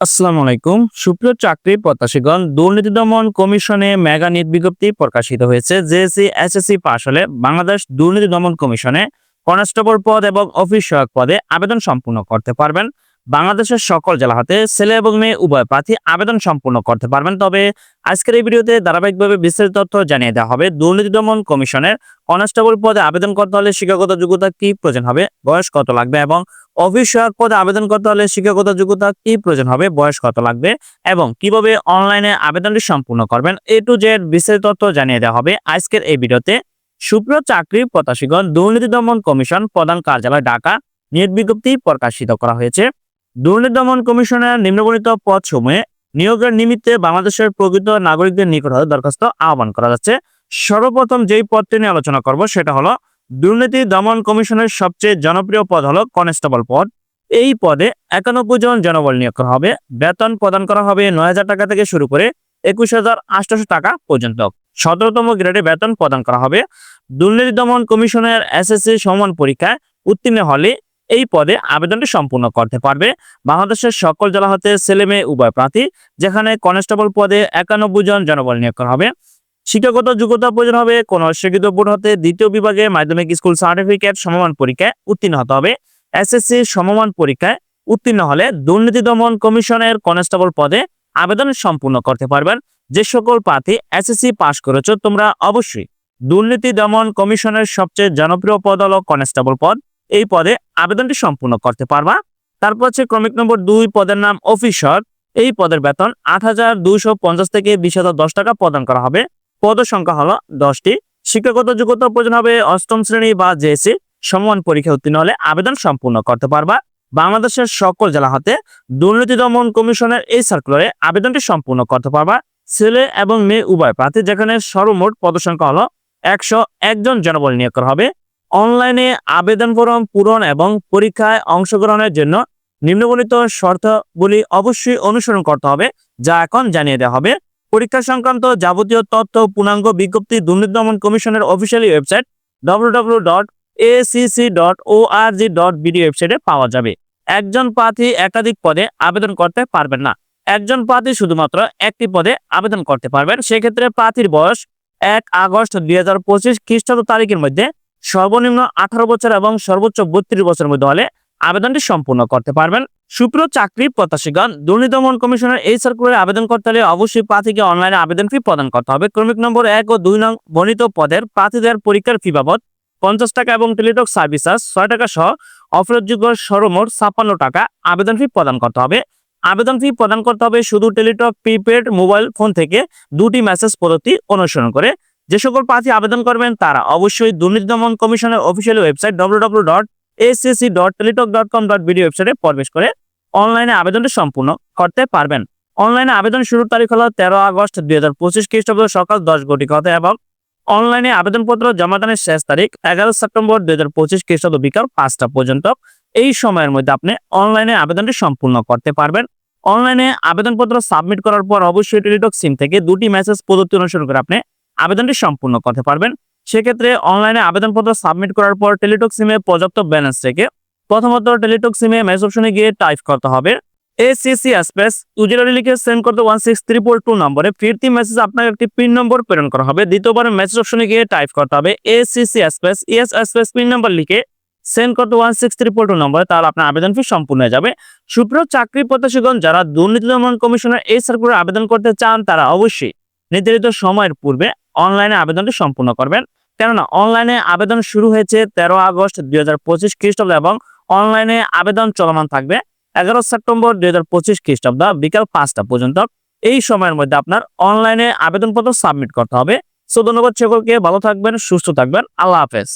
আসসালামু আলাইকুম। সুপ্রিয় চাকরি প্রত্যাশীগণ, দুর্নীতি দমন কমিশনে মেগা নিয়োগ বিজ্ঞপ্তি প্রকাশিত হয়েছে। জেএসসি, এসএসসি পাশ হলে বাংলাদেশ দুর্নীতি দমন কমিশনে কনস্টেবল পদ এবং অফিস সহায়ক পদে আবেদন সম্পূর্ণ করতে পারবেন। বাংলাদেশের সকল জেলা হতে ছেলে এবং মেয়ে উভয় প্রার্থী আবেদন সম্পূর্ণ করতে পারবেন। তবে আজকের এই ভিডিওতে ধারাবাহিকভাবে বিস্তারিত তথ্য জানিয়ে দেওয়া হবে। দুর্নীতি দমন কমিশনের কনস্টেবল পদে আবেদন করতে হলে শিক্ষাগত যোগ্যতা কি প্রয়োজন হবে? বয়স কত লাগবে? এবং অফিস সহায়ক পদে আবেদন করতে হলে শিক্ষাগত যোগ্যতা কি প্রয়োজন হবে? বয়স কত লাগবে? এবং কীভাবে অনলাইনে আবেদনটি সম্পূর্ণ করবেন? এ টু জেড বিস্তারিত তথ্য জানিয়ে দেওয়া হবে আজকের এই ভিডিওতে। সুপ্রিয় চাকরি প্রত্যাশীগণ, দুর্নীতি দমন কমিশন প্রধান কার্যালয়, ঢাকা। নিয়োগ বিজ্ঞপ্তি প্রকাশিত করা হয়েছে। দুর্নীতি দমন কমিশনের নিম্নবর্ণিত পদ সমূহে নিয়োগের নিমিত্তে বাংলাদেশের প্রকৃত নাগরিকদের নিকট হতে দরখাস্ত আহ্বান করা যাচ্ছে। সর্বপ্রথম যেই পদটি নিয়ে আলোচনা করব সেটা হলো দুর্নীতি দমন কমিশনের সবচেয়ে জনপ্রিয় পদ হলো কনস্টেবল পদ। এই পদে একানব্বই জন জনবল নিয়োগ করা হবে। বেতন প্রদান করা হবে নয় হাজার টাকা থেকে শুরু করে একুশ হাজার আটশোশো টাকা পর্যন্ত। সতেরোতম গ্রেডে বেতন প্রদান করা হবে। দুর্নীতি দমন কমিশনের এসএসসি সমান পরীক্ষায় উত্তীর্ণ হলে এই পদে আবেদনটি সম্পূর্ণ করতে পারবে। বাংলাদেশের সকল জেলা হতে ছেলে মেয়ে, উভয় প্রার্থী, যেখানে কনস্টেবল পদে একানব্বই জন জনবল নিয়োগ করা হবে। শিক্ষাগত যোগ্যতা প্রয়োজন হবে, কোন স্বীকৃত বোর্ড হতে দ্বিতীয় বিভাগে মাধ্যমিক স্কুল সার্টিফিকেট সমমান পরীক্ষায় উত্তীর্ণ হতে হবে। এসএসসি সমমান পরীক্ষায় উত্তীর্ণ হলে দুর্নীতি দমন কমিশনের কনস্টেবল পদে আবেদন সম্পূর্ণ করতে পারবেন। যে সকল প্রার্থী এসএসসি পাশ করেছ, তোমরা অবশ্যই দুর্নীতি দমন কমিশনের সবচেয়ে জনপ্রিয় পদ হলো কনস্টেবল পদ। এই পদে আবেদনটি সম্পূর্ণ করতে পারবা। তারপর হচ্ছে ক্রমিক নম্বর দুই, পদের নাম অফিসার। এই পদের বেতন আট হাজার দুইশো পঞ্চাশ থেকে বিশ হাজার দশ টাকা প্রদান করা হবে। পদ সংখ্যা হলো দশটি। শিক্ষাগত যোগ্যতা প্রয়োজন হবে অষ্টম শ্রেণি বা জেএসসি সমান পরীক্ষা উত্তীর্ণ হলে আবেদন সম্পূর্ণ করতে পারবা। বাংলাদেশের সকল জেলা হাতে দুর্নীতি দমন কমিশনের এই সার্কুলারে আবেদনটি সম্পূর্ণ করতে পারবা। ছেলে এবং মেয়ে উভয় প্রার্থী, যেখানে সর্বমোট পদসংখ্যা হলো একশো একজন জনবল নিয়োগ করা হবে। অনলাইনে আবেদন ফর্ম পূরণ এবং পরীক্ষায় অংশগ্রহণের জন্য নিম্নবর্ণিত শর্তাবলী অবশ্যই অনুসরণ করতে হবে, যা এখন জানিয়ে দেওয়া হবে। পরীক্ষা সংক্রান্ত যাবতীয় তথ্য পূর্ণাঙ্গ বিজ্ঞপ্তি দুর্নীতি দমন কমিশনের officially website W dot ACC dot ORG dot BD ওয়েবসাইটে পাওয়া যাবে। একজন প্রার্থী একাধিক পদে আবেদন করতে পারবেন না। একজন প্রার্থী শুধুমাত্র একটি পদে আবেদন করতে পারবেন। সেক্ষেত্রে প্রার্থীর বয়স এক আগস্ট দুই হাজার পঁচিশ খ্রিস্টাব্দ তারিখের মধ্যে সর্বনিম্ন আঠারো বছর এবং সর্বোচ্চ বত্রিশ বছরের মধ্যে হলে আবেদনটি সম্পূর্ণ করতে পারবেন। সুপ্রিয় চাকরি প্রত্যাশীগণ, দুর্নীতি দমন কমিশনের এই সার্কুলারে আবেদন করতে হলে অবশ্যই প্রার্থীকে অনলাইনে আবেদন ফি প্রদান করতে হবে। ক্রমিক নম্বর এক ও দুই নং বর্ণিত পদের প্রার্থীদের পরীক্ষার ফি বাবদ পঞ্চাশ টাকা এবং টেলিটক সার্ভিস ছয় টাকা সহ অফেরতযোগ্য সর্বমোট ছাপ্পান্ন টাকা আবেদন ফি প্রদান করতে হবে। আবেদন ফি প্রদান করতে হবে শুধু টেলিটক প্রিপেড মোবাইল ফোন থেকে দুটি মেসেজ পদ্ধতি অনুসরণ করে। যে সকল প্রার্থী আবেদন করবেন তারা অবশ্যই দুর্নীতি দমন কমিশনের official website W dot ACC dot Teletalk dot com dot BD ওয়েবসাইটে প্রবেশ করে অনলাইনে আবেদনটি সম্পূর্ণ করতে পারবেন। অনলাইনে আবেদন শুরুর তারিখ হলো তেরো আগস্ট দুই হাজার পঁচিশ খ্রিস্টাব্দ সকাল দশ ঘটিকা হতে এবং অনলাইনে আবেদনপত্র জমাদানের শেষ তারিখ এগারো সেপ্টেম্বর দুই হাজার পঁচিশ খ্রিস্টাব্দ বিকাল পাঁচটা পর্যন্ত। এই সময়ের মধ্যে আপনি অনলাইনে আবেদনটি সম্পূর্ণ করতে পারবেন। অনলাইনে আবেদনপত্র সাবমিট করার পর অবশ্যই টেলিটক সিম থেকে দুটি মেসেজ পদ্ধতি অনুসরণ করে আপনি আবেদনটি সম্পূর্ন করতে পারবেন। সেক্ষেত্রে অনলাইনে আবেদনপত্র সাবমিট করার পর টেলিটক সিমে পর্যাপ্ত ব্যালেন্স রেখে প্রথমত টেলিটক সিমে মেসেজ অপশনে গিয়ে টাইপ করতে হবে। এসিসি স্পেস টু জিরো লিখে সেন্ড করতে ওয়ান সিক্স থ্রি টু নম্বরে ফিরতি মেসেজ আপনার একটি পিন নম্বর প্রেরণ করা হবে। দ্বিতীয়বার মেসেজ অপশনে গিয়ে টাইপ করতে হবে ACC space ES space PIN number লিখে সেন্ড করতে ওয়ান সিক্স থ্রি টু নম্বরে তাহলে আপনার আবেদন ফি সম্পূর্ণ হয়ে যাবে। সুপ্রিয় চাকরি প্রত্যাশীগণ, যারা দুর্নীতি দমন কমিশনের এই সার্কুলার আবেদন করতে চান, তারা অবশ্যই নির্ধারিত সময়ের পূর্বে অনলাইনে আবেদনটি সম্পূর্ণ করবেন। কেননা অনলাইনে আবেদন শুরু হয়েছে তেরো আগস্ট দুই হাজার পঁচিশ খ্রিস্টাব্দ এবং অনলাইনে আবেদন চলমান থাকবে এগারো সেপ্টেম্বর দুই হাজার পঁচিশ খ্রিস্টাব্দ বিকাল পাঁচটা পর্যন্ত। এই সময়ের মধ্যে আপনার অনলাইনে আবেদনপত্র সাবমিট করতে হবে। সো ধন্যবাদ সকলকে, ভালো থাকবেন, সুস্থ থাকবেন। আল্লাহ হাফেজ।